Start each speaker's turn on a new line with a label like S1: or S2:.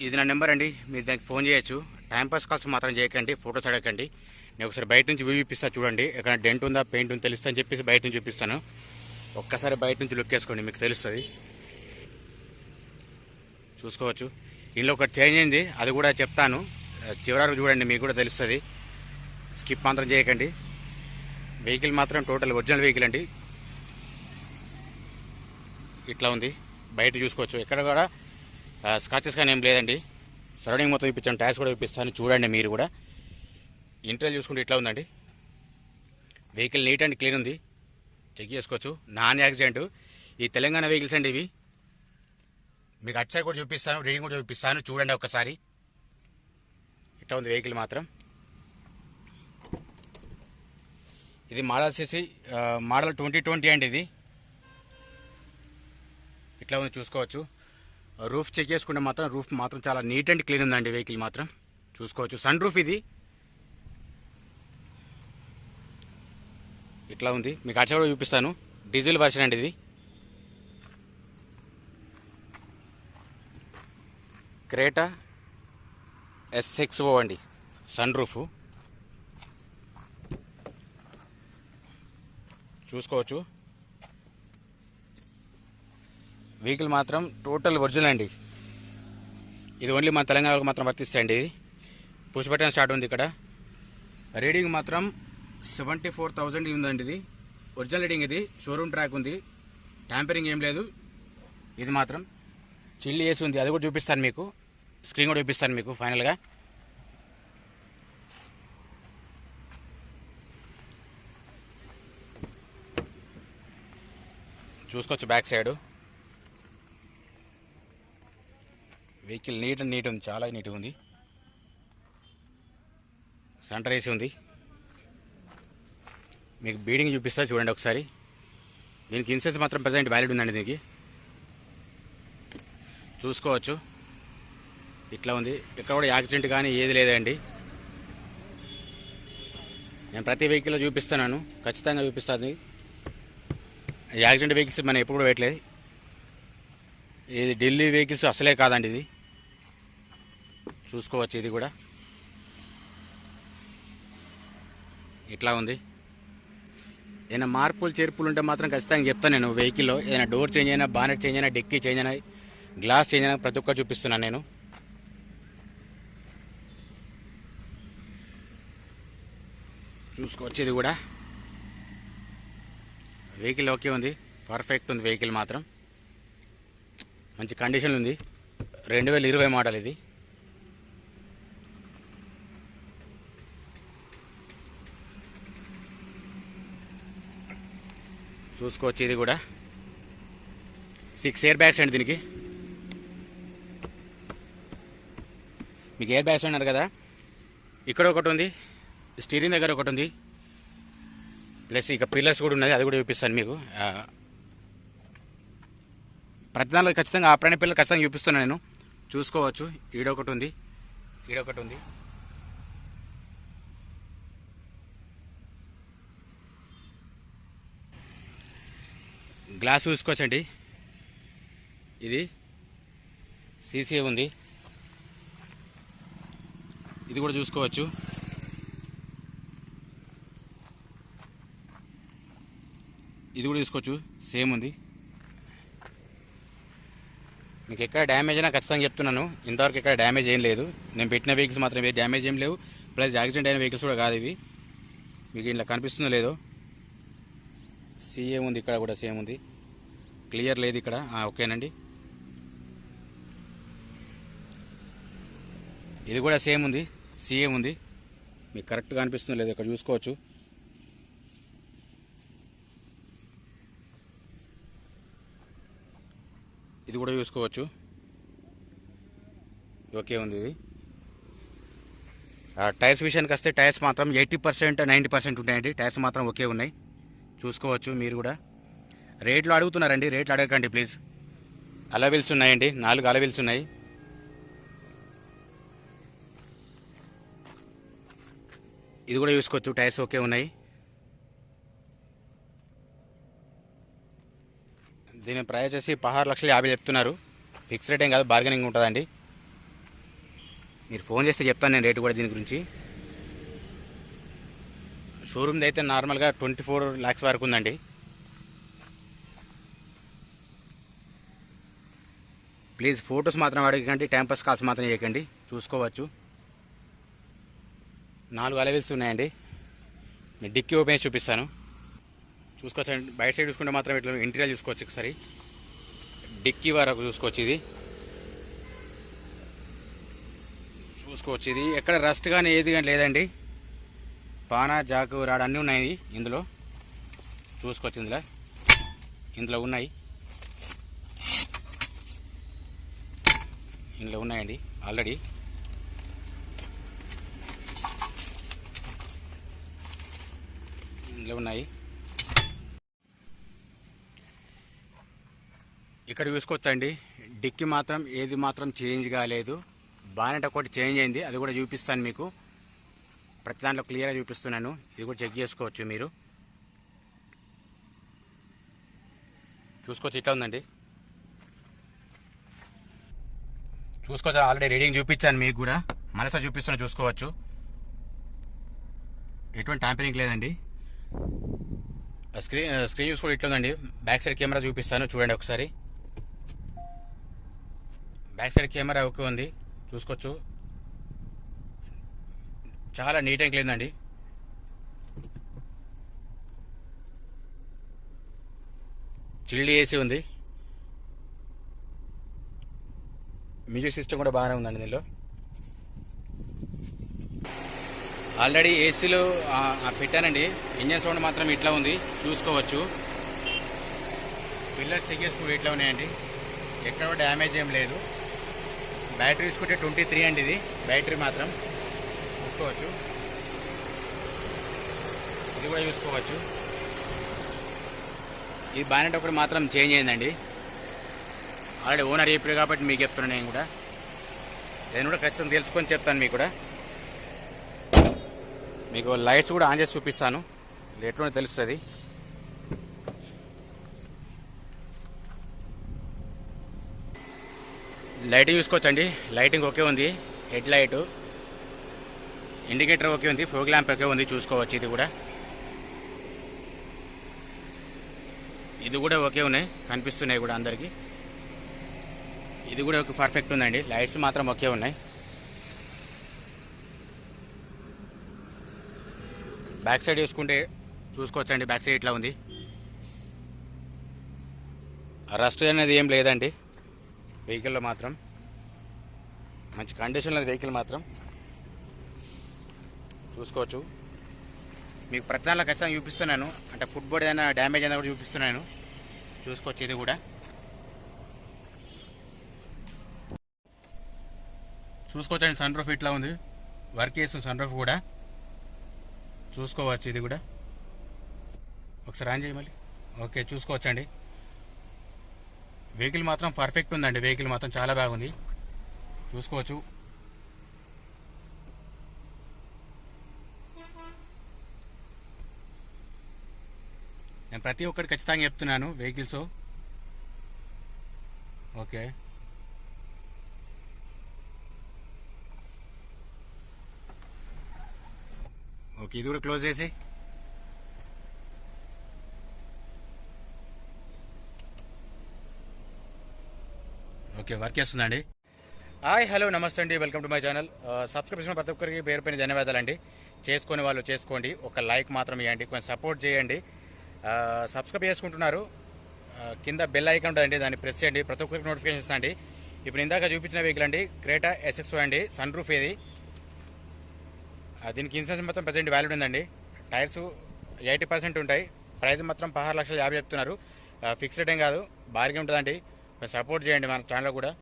S1: ఇది నా నెంబర్ అండి. మీరు దానికి ఫోన్ చేయొచ్చు. టైంపాస్ కాల్స్ మాత్రం చేయకండి. ఫోటోస్ అడగండి నేను ఒకసారి బయట నుంచి వ్యూ చూడండి. ఎక్కడ డెంట్ ఉందా పెయింట్ ఉందా తెలుస్తా అని చెప్పేసి బయట నుంచి చూపిస్తాను. ఒక్కసారి బయట నుంచి లుక్ వేసుకోండి. మీకు తెలుస్తుంది. చూసుకోవచ్చు. ఇందులో ఒకటి చేంజ్ అయింది. అది కూడా చెప్తాను. చివరి చూడండి. మీకు కూడా తెలుస్తుంది. స్కిప్ మాత్రం చేయకండి. వెహికల్ మాత్రం టోటల్ ఒరిజినల్ వెహికల్ అండి. ఇట్లా ఉంది. బయట చూసుకోవచ్చు. ఎక్కడ కూడా స్కాచెస్ కానీ ఏం లేదండి. సరౌండింగ్ మొత్తం చూపించాను ట్యాక్స్ కూడా చూపిస్తాను చూడండి మీరు కూడా. ఇంటర్వ్యూ చూసుకుంటే ఇట్లా ఉందండి. వెహికల్ నీట్ అండ్ క్లీన్ ఉంది. చెక్ చేసుకోవచ్చు. నాన్ యాక్సిడెంట్ ఈ తెలంగాణ వెహికల్స్ అండి ఇవి. మీకు అటు సైడ్ కూడా చూపిస్తాను రీడింగ్ కూడా చూపిస్తాను. చూడండి ఒక్కసారి. ఇట్లా ఉంది వెహికల్ మాత్రం. ఇది మోడల్ వచ్చేసి మోడల్ ట్వంటీ ట్వంటీ అండి ఇది. ఇట్లా ఉంది చూసుకోవచ్చు. రూఫ్ చెక్ చేసుకుంటే మాత్రం రూఫ్ మాత్రం చాలా నీట్ అండ్ క్లీన్ ఉందండి వెహికల్ మాత్రం. చూసుకోవచ్చు. సన్ రూఫ్ ఇది. ఇట్లా ఉంది. మీకు అచ్చ కూడా చూపిస్తాను. డీజిల్ వర్షన్ అండి ఇది. క్రేటా ఎస్ఎక్స్ఓ అండి. Sun roof. చూసుకోవచ్చు. వెహికల్ మాత్రం టోటల్ ఒరిజినల్ అండి. ఇది ఓన్లీ మన తెలంగాణకు మాత్రం వర్తిస్తాయండి. ఇది పుష్ బటన్ స్టార్ట్ ఉంది ఇక్కడ. రీడింగ్ మాత్రం సెవెంటీ ఫోర్ థౌజండ్ ఉందండి ఇది. ఒరిజినల్ రీడింగ్ ఇది. షోరూమ్ ట్రాక్ ఉంది. ట్యాంపరింగ్ ఏం లేదు. ఇది మాత్రం చిల్లి వేసి ఉంది. అది కూడా చూపిస్తాను మీకు. స్క్రీన్ కూడా చూపిస్తాను మీకు ఫైనల్గా. చూసుకోవచ్చు back side. Vehicle neat and neat ఉంది చాలా నీట్గా ఉంది. సెంటర్ వేసి ఉంది. మీకు బీడింగ్ చూపిస్తా చూడండి ఒకసారి. దీనికి ఇన్సూరెన్స్ మాత్రం ప్రజెంట్ వ్యాలిడ్ ఉందండి దీనికి. చూసుకోవచ్చు. ఇట్లా ఉంది. ఇక్కడ కూడా యాక్సిడెంట్ కానీ ఏది లేదండి. నేను ప్రతి వెహికల్లో చూపిస్తున్నాను. ఖచ్చితంగా చూపిస్తుంది యాక్సిడెంట్ వెహికల్స్ మనం ఎప్పుడు కూడా పెట్టలేదు ఇది ఢిల్లీ వెహికల్స్ అసలే కాదండి ఇది. చూసుకోవచ్చు ఇది కూడా. ఇట్లా ఉంది. ఏదైనా మార్పులు చేర్పులు ఉంటే మాత్రం ఖచ్చితంగా చెప్తాను నేను వెహికల్లో. ఏదైనా డోర్ చేంజ్ అయినా బానెట్ చేంజ్ అయినా డిక్కీ చేంజ్ అయినా గ్లాస్ చేంజ్ అయినా ప్రతి ఒక్కరు చూపిస్తున్నాను నేను. చూసుకోవచ్చు ఇది కూడా. వెహికల్ ఓకే ఉంది. పర్ఫెక్ట్ ఉంది వెహికల్ మాత్రం. మంచి కండిషన్ ఉంది. రెండు వేల ఇరవై మోడల్ ఇది. చూసుకోవచ్చు ఇది కూడా. సిక్స్ ఇయర్ బ్యాగ్స్ అండి దీనికి. మీకు ఎయిర్ బ్యాగ్స్ అన్నారు కదా? ఇక్కడ ఒకటి ఉంది. స్టీరింగ్ దగ్గర ఒకటి ఉంది. ప్లస్ ఇక పిల్లర్స్ కూడా ఉన్నది అది కూడా చూపిస్తాను మీకు. ఆ, ప్రతి దానిలో ఖచ్చితంగా ఆ ప్రాణ పిల్లలు ఖచ్చితంగా చూపిస్తున్నాను నేను. చూసుకోవచ్చు. ఈడొకటి ఉంది. ఈడొకటి ఉంది. గ్లాస్ చూసుకోవచ్చండి ఇది సీసీ ఉంది. ఇది కూడా చూసుకోవచ్చు. ఇది కూడా తీసుకోవచ్చు. సేమ్ ఉంది. మీకు ఎక్కడ డ్యామేజ్ అయినా ఖచ్చితంగా చెప్తున్నాను. ఇంతవరకు ఎక్కడ డ్యామేజ్ ఏం లేదు. నేను పెట్టిన వెహికల్స్ మాత్రం ఏ డ్యామేజ్ ఏం లేవు. ప్లస్ యాక్సిడెంట్ అయిన వెహికల్స్ కూడా కాదు ఇవి. మీకు ఇలా కనిపిస్తుందో లేదో. సీఏ ఉంది ఇక్కడ కూడా సేమ్ ఉంది. క్లియర్ లేదు ఇక్కడ. ఓకేనండి. ఇది కూడా సేమ్ ఉంది సీఏ ఉంది. మీకు కరెక్ట్గా అనిపిస్తుందో లేదు ఇక్కడ చూసుకోవచ్చు. ఇది కూడా చూసుకోవచ్చు. ఓకే ఉంది ఇది. ఆ, టైర్స్ విషయానికి వస్తే టైర్స్ మాత్రం ఎయిటీ పర్సెంట్ నైంటీ పర్సెంట్ ఉంటాయండి. టైర్స్ మాత్రం ఓకే ఉన్నాయి. చూసుకోవచ్చు మీరు కూడా. రేట్లు అడుగుతున్నారండి రేట్లు అడగకండి ప్లీజ్. అలవిల్స్ ఉన్నాయండి నాలుగు అలవిల్స్ ఉన్నాయి. ఇది కూడా చూసుకోవచ్చు టైర్స్ ఓకే ఉన్నాయి. దీని ప్రైస్ వచ్చేసి పదహారు లక్షలు యాభై చెప్తున్నారు. ఫిక్స్ రేట్ ఏం కాదు బార్గెనింగ్ ఉంటుందండి. మీరు ఫోన్ చేస్తే చెప్తాను నేను రేటు కూడా దీని గురించి. షోరూమ్ది అయితే నార్మల్గా ట్వంటీ ఫోర్ ల్యాక్స్ వరకు ఉందండి. ప్లీజ్ ఫొటోస్ మాత్రం అడగకండి టైంపాస్ కాల్స్ మాత్రం చేయకండి చూసుకోవచ్చు. నాలుగు అలవెల్స్ ఉన్నాయండి. నేను డిక్కీ ఓపెన్ చేసి చూపిస్తాను. చూసుకోవచ్చండి. బయట సైడ్ చూసుకుంటే మాత్రం ఇట్లా ఇంటీరియర్ చూసుకోవచ్చు ఒకసారి. డిక్కీ వరకు చూసుకోవచ్చు ఇది. చూసుకోవచ్చు ఇది. ఎక్కడ రస్ట్ కానీ ఏది కానీ లేదండి. పానా జాకు రాడ్ అన్నీ ఉన్నాయి ఇందులో. చూసుకోవచ్చు ఇందులో ఇందులో ఉన్నాయి. ఇందులో ఉన్నాయండి ఆల్రెడీ. ఇందులో ఉన్నాయి. ఇక్కడ చూసుకోవచ్చండి. డిక్కి మాత్రం ఏది మాత్రం చేంజ్ కాలేదు. బానెట్ ఒకటి చేంజ్ అయింది. అది కూడా చూపిస్తాను మీకు. ప్రతి దాంట్లో క్లియర్గా చూపిస్తున్నాను. ఇది కూడా చెక్ చేసుకోవచ్చు మీరు. చూసుకోవచ్చు ఇట్లా ఉందండి. చూసుకోవచ్చు ఆల్రెడీ రీడింగ్ చూపించాను మీకు కూడా. మనసా చూపిస్తున్నా చూసుకోవచ్చు. ఎటువంటి ట్యాంపరింగ్ లేదండి. స్క్రీన్ స్క్రీన్ చూసుకోవడం ఇట్లా ఉందండి బ్యాక్ సైడ్ కెమెరా చూపిస్తాను చూడండి ఒకసారి. బ్యాక్ సైడ్ కెమెరా ఓకే ఉంది. చూసుకోవచ్చు. చాలా నీట్ అండ్ క్లీన్ అండి. చిల్డ్ ఏసీ ఉంది. మ్యూజిక్ సిస్టమ్ కూడా బాగానే ఉందండి దీనిలో. ఆల్రెడీ ఏసీలో పెట్టానండి. ఇంజన్ సౌండ్ మాత్రం ఇట్లా ఉంది. చూసుకోవచ్చు. పిల్లర్స్ చెక్ చేసుకుంటే ఇట్లా ఉన్నాయండి. ఎక్కడ డ్యామేజ్ ఏం లేదు. బ్యాటరీ చూసుకుంటే ట్వంటీ త్రీ అండి ఇది. బ్యాటరీ మాత్రం. చూసుకోవచ్చు ఇది కూడా చూసుకోవచ్చు ఈ బానెట్ ఒకటి మాత్రం చేంజ్ అయిందండి. ఆల్రెడీ ఓనర్ చెప్పారు కాబట్టి మీకు చెప్తున్నాను నేను కూడా. నేను కూడా ఖచ్చితంగా తెలుసుకొని చెప్తాను మీకు కూడా. మీకు లైట్స్ కూడా ఆన్ చేసి చూపిస్తాను. ఎట్లా తెలుస్తుంది. లైటింగ్ చూసుకోవచ్చండి. లైటింగ్ ఓకే ఉంది. Head light. ఇండికేటర్ ఓకే ఉంది ఫోగ్ ల్యాంప్ ఓకే ఉంది చూసుకోవచ్చు ఇది కూడా. ఇది కూడా ఓకే ఉన్నాయి కనిపిస్తున్నాయి కూడా అందరికీ. ఇది కూడా ఒక పర్ఫెక్ట్ ఉందండి లైట్స్ మాత్రం ఓకే ఉన్నాయి. బ్యాక్ సైడ్ చూసుకుంటే చూసుకోవచ్చండి బ్యాక్ సైడ్ ఇట్లా ఉంది. రస్ట్ అనేది ఏం లేదండి వెహికల్లో మాత్రం. మంచి కండిషన్లో వెహికల్ మాత్రం. చూసుకోవచ్చు. మీకు ప్రతి నెల ఖచ్చితంగా చూపిస్తున్నాను. అంటే ఫుడ్ బోర్డ్ ఏదైనా డ్యామేజ్ అయినా కూడా చూపిస్తున్నాను. చూసుకోవచ్చు ఇది కూడా. చూసుకోవచ్చండి సన్ రూఫ్ ఇట్లా ఉంది. వర్క్ చేస్తుంది సన్ రూఫ్ కూడా. చూసుకోవచ్చు ఇది కూడా. ఒకసారి ఆన్ చేయి మళ్ళీ. ఓకే చూసుకోవచ్చండి. వెహికల్ మాత్రం పర్ఫెక్ట్ ఉందండి. వెహికల్ మాత్రం చాలా బాగుంది. చూసుకోవచ్చు. నేను ప్రతి ఒక్కటి ఖచ్చితంగా చెప్తున్నాను వెహికల్స్. ఓకే. ఓకే ఇది కూడా క్లోజ్ చేసి. ఓకే వర్క్ చేస్తుందండి. హాయ్ హలో నమస్తే అండి. Welcome to my channel. Subscribe చేసిన ప్రతి ఒక్కరికి పేరు పైన ధన్యవాదాలండి. చేసుకునే వాళ్ళు చేసుకోండి. ఒక లైక్ మాత్రం ఇవ్వండి. కొంచెం సపోర్ట్ చేయండి. సబ్స్క్రైబ్ చేసుకుంటున్నారు. కింద బెల్ ఐకాన్ ఉంటుందండి దాన్ని ప్రెస్ చేయండి. ప్రతి ఒక్కరికి నోటిఫికేషన్ ఇస్తాండి ఇప్పుడు ఇందాక చూపించిన వెహికల్ అండి క్రేటా ఎస్ఎక్స్ అండి సన్ రూఫ్ ఇది దీనికి ఇన్సూరెన్స్ మొత్తం ప్రజెంట్ వ్యాలిడ్ ఉందండి. టైర్స్ ఎయిటీ పర్సెంట్ ఉంటాయి. ప్రైస్ మాత్రం పదహారు లక్షల యాభై చెప్తున్నారు. ఫిక్స్డ్ ఏం కాదు భారీగా ఉంటుందండి. సపోర్ట్ చేయండి మన ఛానల్ కూడా.